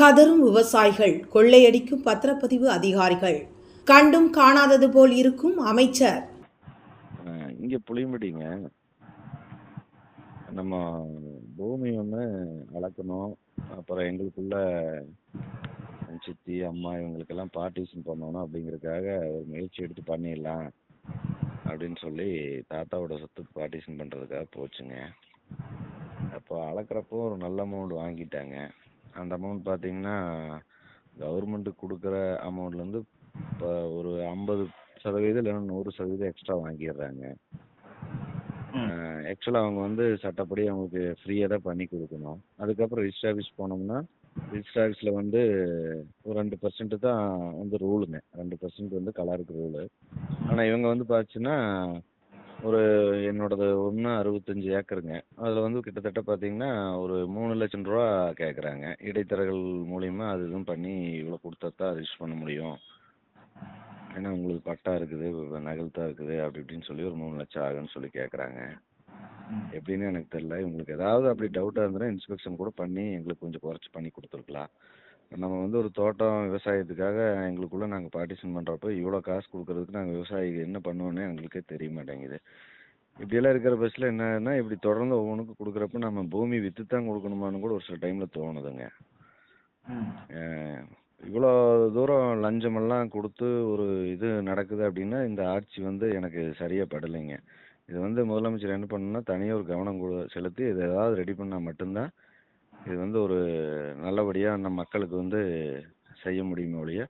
கதறும் விவசாயிகள் கொள்ளையடிக்கும் பத்திரப்பதிவு அதிகாரிகள். கண்டும் காணாதது போல் இருக்கும் அமைச்சர். இங்க புளியம்பட்டிங்க. நம்ம பூமி ஒன்று அளக்கணும் அப்புறம் எங்களுக்குள்ள சித்தி அம்மா இவங்களுக்கெல்லாம் பார்ட்டிஷன் பண்ணணும் அப்படிங்கிறதுக்காக ஒரு முயற்சி எடுத்து பண்ணிடலாம் அப்படின்னு சொல்லி தாத்தாவோட சொத்து பார்ட்டிஷன் பண்ணுறதுக்காக போச்சுங்க. அப்போ அளக்குறப்போ ஒரு நல்ல அமௌண்ட் வாங்கிட்டாங்க. அந்த அமௌண்ட் பார்த்தீங்கன்னா கவர்மெண்ட்டுக்கு கொடுக்குற அமௌண்ட்லேருந்து இப்போ ஒரு ஐம்பது சதவீதம் இல்லைன்னா நூறு சதவீதம் எக்ஸ்ட்ரா வாங்கிடுறாங்க. ஆக்சுவலாக அவங்க வந்து சட்டப்படி அவங்களுக்கு ஃப்ரீயாக தான் பண்ணி கொடுக்கணும். அதுக்கப்புறம் ரிஜிஸ்டர் ஆஃபீஸ் போனோம்னா ரிஜிஸ்டர் ஆஃபீஸில் வந்து ஒரு ரெண்டு பர்சன்ட் தான் வந்து ரூலுங்க ரெண்டு பர்சன்ட் வந்து கலருக்கு ரூலு ஆனால் இவங்க வந்து பார்த்துச்சுன்னா ஒரு என்னோடது ஒன்று அறுபத்தஞ்சு ஏக்கருங்க. அதில் வந்து கிட்டத்தட்ட பார்த்தீங்கன்னா ஒரு மூணு லட்சம் ரூபா கேட்குறாங்க இடைத்தரகர்கள் மூலியமா அது இதுவும் பண்ணி இவ்வளோ கொடுத்தா தான் ரிஜிஸ்டர் பண்ண முடியும். ஏன்னா உங்களுக்கு பட்டா இருக்குது நகல்த்தா இருக்குது அப்படி இப்படின்னு சொல்லி ஒரு மூணு லட்சம் ஆகுன்னு சொல்லி கேட்குறாங்க எப்படின்னு எனக்கு தெரியல. உங்களுக்கு ஏதாவது அப்படி டவுட்டாக இருந்ததுன்னா இன்ஸ்பெக்ஷன் கூட பண்ணி எங்களுக்கு கொஞ்சம் குறைச்சி பண்ணி கொடுத்துருக்கலாம். நம்ம வந்து ஒரு தோட்டம் விவசாயத்துக்காக எங்களுக்குள்ள நாங்கள் பார்ட்டிஷன் பண்ணுறப்போ இவ்வளோ காசு கொடுக்கறதுக்கு நாங்கள் விவசாயி என்ன பண்ணுவோன்னே எங்களுக்கே தெரிய மாட்டேங்குது. இப்படியெல்லாம் இருக்கிற பஸ்ஸில் என்னன்னா இப்படி தொடர்ந்து ஒவ்வொன்றுக்கும் கொடுக்குறப்ப நம்ம பூமி விற்று தான் கொடுக்கணுமான்னு கூட ஒரு சில டைமில் தோணுதுங்க. இவ்வளோ தூரம் லஞ்சமெல்லாம் கொடுத்து ஒரு இது நடக்குது அப்படின்னா இந்த ஆட்சி வந்து எனக்கு சரியாக படலைங்க. இது வந்து முதலமைச்சர் என்ன பண்ணணும்னா தனியாக ஒரு கவனம் கொடு செலுத்தி இதை ஏதாவது ரெடி பண்ணால் மட்டும்தான் இது வந்து ஒரு நல்லபடியாக நம்ம மக்களுக்கு வந்து செய்ய முடியுமே ஒழிய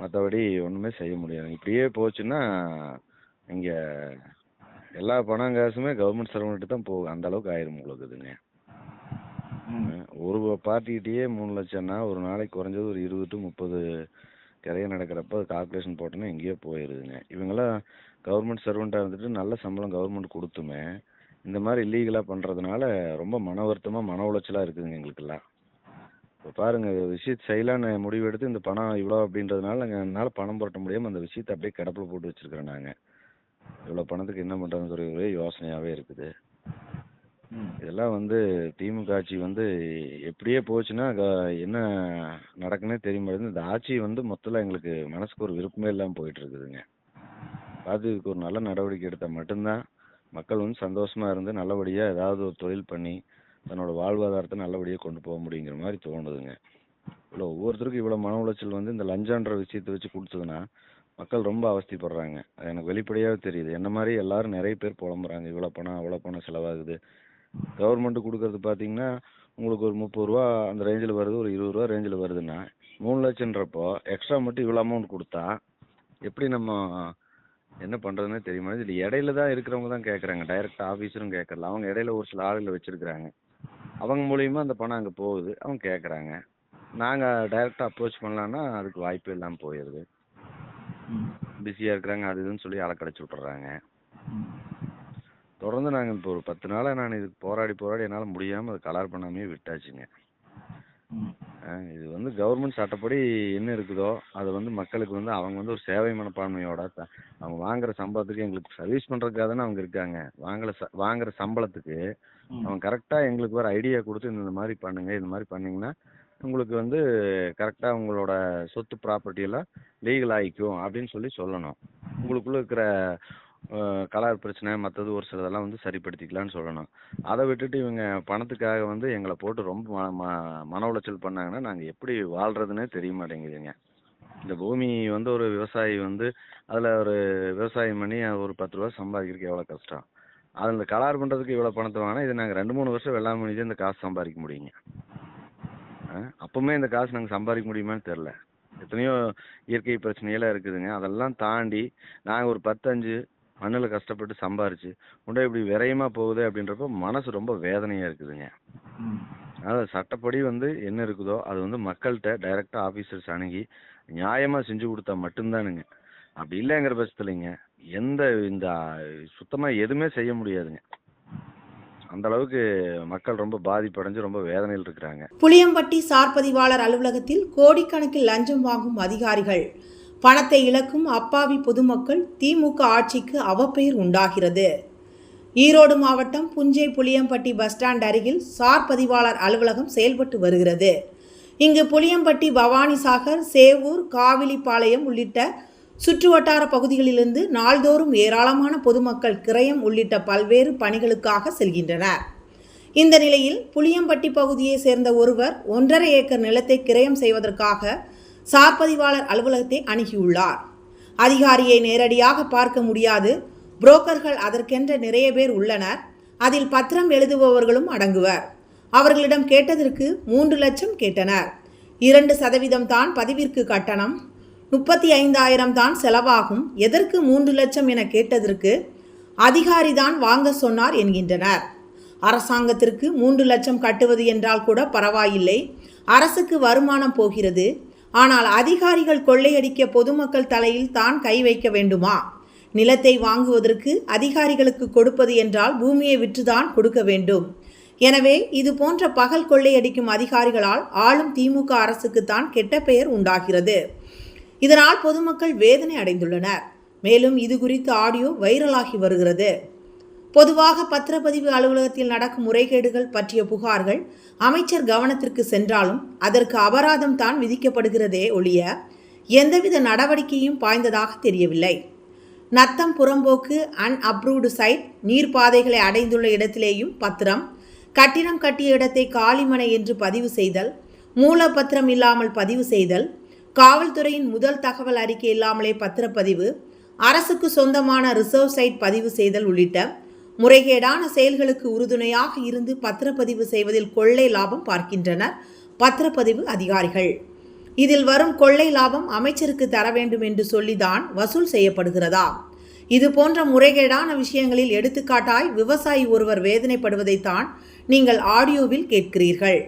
மற்றபடி ஒன்றுமே செய்ய முடியாது. இப்படியே போச்சுன்னா இங்கே எல்லா பணம் காசுமே கவர்மெண்ட் சர்வெண்ட்டு தான் போகும் அந்த அளவுக்கு ஆயிரும் உங்களுக்கு இதுங்க. ஒரு பார்ட்டிகிட்டயே மூணு லட்சம்னா ஒரு நாளைக்கு குறைஞ்சது ஒரு இருபது டு முப்பது கிரைய நடக்கிறப்ப கால்குலேஷன் போட்டோன்னா எங்கேயோ போயிடுதுங்க இவங்கெல்லாம் கவர்மெண்ட் சர்வெண்ட்டாக இருந்துட்டு நல்ல சம்பளம் கவர்மெண்ட் கொடுத்துமே இந்த மாதிரி இல்லீகலாக பண்ணுறதுனால ரொம்ப மன வருத்தமாக மன உளைச்சலாக இருக்குதுங்க எங்களுக்கெல்லாம். இப்போ பாருங்கள் விஷயத்தை செய்யலான்னு முடிவெடுத்து இந்த பணம் இவ்வளோ அப்படின்றதுனால நாங்கள் என்னால் பணம் புரட்ட முடியாமல் அந்த விஷயத்தை அப்படியே கிடப்பில் போட்டு வச்சுருக்கிறோம் நாங்கள் இவ்வளோ பணத்துக்கு என்ன பண்ணுறதுங்கிற ஒரே யோசனையாகவே இருக்குது. இதெல்லாம் வந்து திமுக ஆட்சி வந்து எப்படியே போச்சுன்னா என்ன நடக்குன்னே தெரிய மாட்டேங்குது. இந்த ஆட்சி வந்து மொத்தத்தில் எங்களுக்கு மனசுக்கு ஒரு விருப்பமே இல்லாமல் போயிட்டு இருக்குதுங்க. பார்த்து இதுக்கு ஒரு நல்ல நடவடிக்கை எடுத்தால் மட்டும்தான் மக்கள் வந்து சந்தோஷமா இருந்து நல்லபடியாக ஏதாவது ஒரு தொழில் பண்ணி தன்னோட வாழ்வாதாரத்தை நல்லபடியாக கொண்டு போக முடியுங்கிற மாதிரி தோணுதுங்க. இவ்வளோ ஒவ்வொருத்தருக்கும் இவ்வளோ மன உளைச்சல் வந்து இந்த லஞ்சன்ற விஷயத்தை வச்சு கொடுத்ததுன்னா மக்கள் ரொம்ப அவஸ்தைப்படுறாங்க. அது எனக்கு வெளிப்படையாகவே தெரியுது. என்ன மாதிரி எல்லாரும் நிறைய பேர் புலம்புறாங்க. இவ்வளோ பணம் அவ்வளோ பணம் செலவாகுது. கவர்மெண்ட் கொடுக்கறது பார்த்தீங்கன்னா உங்களுக்கு ஒரு முப்பது ரூபா அந்த ரேஞ்சில் வருது ஒரு இருபது ரூபா ரேஞ்சில் வருதுன்னா மூணு லட்சன்றப்போ எக்ஸ்ட்ரா மட்டும் இவ்வளோ அமௌண்ட் கொடுத்தா எப்படி நம்ம என்ன பண்ணுறதுனே மாட்டேங்குது. இதில் இடையில தான் இருக்கிறவங்க தான் கேட்குறாங்க டைரக்ட் ஆஃபீஸரும் கேட்கறல அவங்க இடையில ஒரு சில ஆளுகளை வச்சுருக்குறாங்க. அவங்க மூலியமாக அந்த பணம் அங்கே போகுது. அவங்க கேட்குறாங்க நாங்கள் டைரெக்டாக அப்ரோச் பண்ணலான்னா அதுக்கு வாய்ப்பே இல்லாமல் போயிடுது பிஸியாக இருக்கிறாங்க. அது இதுன்னு சொல்லி அலக்கடைச்சி விட்டுறாங்க. தொடர்ந்து நாங்கள் இப்போ ஒரு பத்து நாளாக நான் இதுக்கு போராடி போராடி என்னால் முடியாமல் அதை கலர் பண்ணாமே விட்டாச்சுங்க. ஆ, இது வந்து கவர்மெண்ட் சட்டப்படி என்ன இருக்குதோ அது வந்து மக்களுக்கு வந்து அவங்க வந்து ஒரு சேவை மனப்பான்மையோட த- அவங்க வாங்குற சம்பளத்துக்கு எங்களுக்கு சர்வீஸ் பண்ணுறதுக்காக தானே அவங்க இருக்காங்க. வாங்கல ச வாங்குற சம்பளத்துக்கு அவங்க கரெக்டாக எங்களுக்கு ஒரு ஐடியா கொடுத்து இந்த மாதிரி பண்ணுங்க இந்த மாதிரி பண்ணீங்கன்னா உங்களுக்கு வந்து கரெக்டாக உங்களோட சொத்து ப்ராப்பர்ட்டி எல்லாம் லீகல் ஆகிக்கும் அப்படின்னு சொல்லி சொல்லணும். உங்களுக்குள்ள இருக்கிற கலர் பிரச்சனை மற்றது ஒரு சிலதெல்லாம் வந்து சரிப்படுத்திக்கலாம்னு சொல்லணும். அதை விட்டுட்டு இவங்க பணத்துக்காக வந்து எங்களை போட்டு ரொம்ப ம ம- மன உளைச்சல் பண்ணாங்கன்னா நாங்கள் எப்படி வாழ்கிறதுனே தெரிய மாட்டேங்குதுங்க. இந்த பூமி வந்து ஒரு விவசாயி வந்து அதில் ஒரு விவசாயம் பண்ணி ஒரு பத்து ரூபா சம்பாதிக்கிறதுக்கு எவ்வளோ கஷ்டம்? அதில் இந்த கலார் பண்ணுறதுக்கு இவ்வளோ பணத்தை வாங்கினா இது நாங்கள் ரெண்டு மூணு வருஷம் வெள்ளாமை பண்ணி இந்த காசு சம்பாதிக்க முடியுங்க. ஆ, அப்பவுமே இந்த காசு நாங்கள் சம்பாதிக்க முடியுமான்னு தெரில எத்தனையோ இயற்கை பிரச்சனையெல்லாம் இருக்குதுங்க. அதெல்லாம் தாண்டி நாங்கள் ஒரு பத்தஞ்சு மண்ணில் கஷ்டப்பட்டு சம்பாரிச்சு கொண்டு இப்படி விரயமாக போகுது அப்படின்றப்போ மனசு ரொம்ப வேதனையாக இருக்குதுங்க. அதாவது சட்டப்படி வந்து என்ன இருக்குதோ அது வந்து மக்கள்கிட்ட டைரெக்டாக ஆஃபீஸர்ஸ் அணுகி நியாயமாக செஞ்சு கொடுத்தா மட்டும்தானுங்க. அப்படி இல்லைங்கிற பட்சத்துலைங்க எந்த இந்த சுத்தமாக எதுவுமே செய்ய முடியாதுங்க. அந்த அளவுக்கு மக்கள் ரொம்ப பாதிப்படைஞ்சு ரொம்ப வேதனையில் இருக்கிறாங்க. புளியம்பட்டி சார் பதிவாளர் அலுவலகத்தில் கோடிக்கணக்கில் லஞ்சம் வாங்கும் அதிகாரிகள் பணத்தை இழக்கும் அப்பாவி பொதுமக்கள் திமுக ஆட்சிக்கு அவப்பெயர் உண்டாகிறது. ஈரோடு மாவட்டம் புஞ்சை புளியம்பட்டி பஸ் ஸ்டாண்ட் அருகில் சார் பதிவாளர் அலுவலகம் செயல்பட்டு வருகிறது. இங்கு புளியம்பட்டி பவானிசாகர் சேவூர் காவிலிப்பாளையம் உள்ளிட்ட சுற்றுவட்டார பகுதிகளிலிருந்து நாள்தோறும் ஏராளமான பொதுமக்கள் கிரயம் உள்ளிட்ட பல்வேறு பணிகளுக்காக செல்கின்றனர். இந்த நிலையில் புளியம்பட்டி பகுதியை சேர்ந்த ஒருவர் ஒன்றரை ஏக்கர் நிலத்தை கிரயம் செய்வதற்காக சார்பதிவாளர் அலுவலகத்தை அணுகியுள்ளார். அதிகாரியை நேரடியாக பார்க்க முடியாது. புரோக்கர்கள் அதற்கென்ற நிறைய பேர் உள்ளனர். அதில் பத்திரம் எழுதுபவர்களும் அடங்குவர். அவர்களிடம் கேட்டதற்கு மூன்று லட்சம் கேட்டனர். இரண்டு சதவீதம் தான் பதிவிற்கு கட்டணம். முப்பத்தி ஐந்தாயிரம் தான் செலவாகும். எதற்கு மூன்று லட்சம் என கேட்டதற்கு அதிகாரி தான் வாங்க சொன்னார் என்கின்றனர். அரசாங்கத்திற்கு மூன்று லட்சம் கட்டுவது என்றால் கூட பரவாயில்லை. அரசுக்கு வருமானம் போகிறது. ஆனால் அதிகாரிகள் கொள்ளையடிக்க பொதுமக்கள் தலையில் தான் கை வைக்க வேண்டுமா? நிலத்தை வாங்குவதற்கு அதிகாரிகளுக்கு கொடுப்பது என்றால் பூமியை விற்றுதான் கொடுக்க வேண்டும். எனவே இது போன்ற பகல் கொள்ளையடிக்கும் அதிகாரிகளால் ஆளும் திமுக அரசுக்குத்தான் கெட்ட பெயர் உண்டாகிறது. இதனால் பொதுமக்கள் வேதனை அடைந்துள்ளனர். மேலும் இது குறித்து ஆடியோ வைரலாகி வருகிறது. பொதுவாக பத்திரப்பதிவு அலுவலகத்தில் நடக்கும் முறைகேடுகள் பற்றிய புகார்கள் அமைச்சர் கவனத்திற்கு சென்றாலும் அதற்கு அபராதம் தான் விதிக்கப்படுகிறதே ஒழிய எந்தவித நடவடிக்கையும் பாய்ந்ததாக தெரியவில்லை. நத்தம் புறம்போக்கு அன்அப்ரூவ்டு சைட் நீர்ப்பாதைகளை அடைந்துள்ள இடத்திலேயும் பத்திரம் கட்டிடம் கட்டிய இடத்தை காலிமனை என்று பதிவு செய்தல் மூலப்பத்திரம் இல்லாமல் பதிவு செய்தல் காவல்துறையின் முதல் தகவல் அறிக்கை இல்லாமலே பத்திரப்பதிவு அரசுக்கு சொந்தமான ரிசர்வ் சைட் பதிவு செய்தல் உள்ளிட்ட முறைகேடான செயல்களுக்கு உறுதுணையாக இருந்து பத்திரப்பதிவு செய்வதில் கொள்ளை லாபம் பார்க்கின்றனர். பத்திரப்பதிவு அதிகாரிகள். இதில் வரும் கொள்ளை லாபம் அமைச்சருக்கு தர வேண்டும் என்று சொல்லிதான் வசூல் செய்யப்படுகிறதா? இது போன்ற முறைகேடான விஷயங்களில் எடுத்துக்காட்டாய் விவசாயி ஒருவர் வேதனைப்படுவதைத்தான் நீங்கள் ஆடியோவில் கேட்கிறீர்கள்.